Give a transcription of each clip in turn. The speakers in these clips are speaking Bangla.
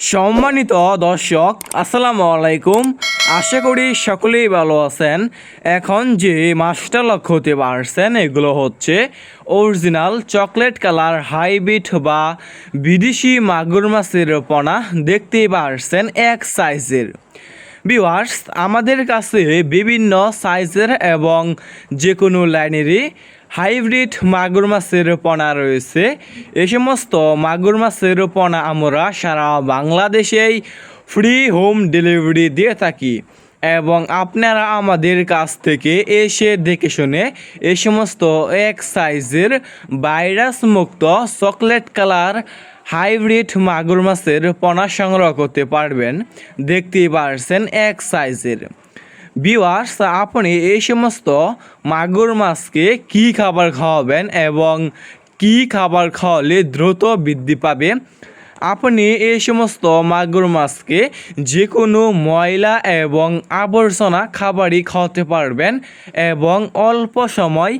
সম্মানিত দর্শক, আসসালামু আলাইকুম। আশা করি সকলেই ভালো আছেন। এখন যে মাছটা লক্ষ্য হতে পারছেন, এগুলো হচ্ছে অরিজিনাল চকলেট কালার হাইব্রিড বা বিদেশি মাগুর মাছের পোনা। দেখতে পারছেন এক সাইজের। ভিউয়ার্স আমাদের কাছে বিভিন্ন সাইজের এবং যে কোনো লাইনেরই হাইব্রিড মাগুর মাছের পোনা রয়েছে। এই সমস্ত মাগুর মাছের পোনা আমরা সারা বাংলাদেশেই ফ্রি হোম ডেলিভারি দিয়ে থাকি এবং আপনারা আমাদের কাছ থেকে এসে দেখে শুনে এ সমস্ত এক সাইজের ভাইরাস মুক্ত চকলেট কালার হাইব্রিড মাগুর মাছের পোনা সংগ্রহ করতে পারবেন। দেখতেই পারছেন এক সাইজের। ভিউয়ার্স আপনি এই সমস্ত মাগুর মাছকে কি খাবার খাওয়াবেন এবং কি খাবার খাওয়ালে দ্রুত বৃদ্ধি পাবে? আপনি এই সমস্ত মাগুর মাছকে যে কোনো ময়লা এবং আবর্জনা খাবারই খাওয়াতে পারবেন এবং অল্প সময়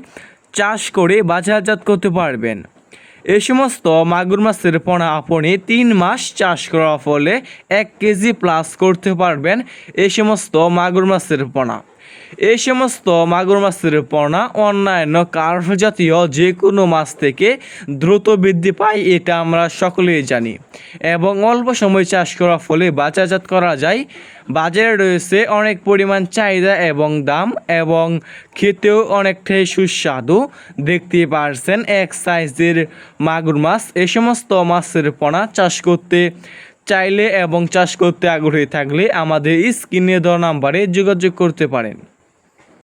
চাষ করে বাজারজাত করতে পারবেন। এই সমস্ত মাগুর মাছের পোনা আপনি তিন মাস চাষ করার ফলে এক কেজি প্লাস করতে পারবেন এ সমস্ত মাগুর মাছের পোনা। এই সমস্ত মাগুর মাছের পোনা অন্যান্য কার্ভ জাতীয় যে কোনো মাছ থেকে দ্রুত বৃদ্ধি পায়, এটা আমরা সকলেই জানি। এবং অল্প সময় চাষ করার ফলে বাজারজাত করা যায়। বাজারে রয়েছে অনেক পরিমাণ চাহিদা এবং দাম এবং খেতেও অনেকটাই সুস্বাদু। দেখতে পারছেন, এক সাইজের মাগুর মাছ। এই সমস্ত মাছের পোনা চাষ করতে চাইলে এবং চাষ করতে আগ্রহী থাকলে আমাদের স্ক্রিনে দেওয়া নাম্বারে যোগাযোগ করতে পারেন।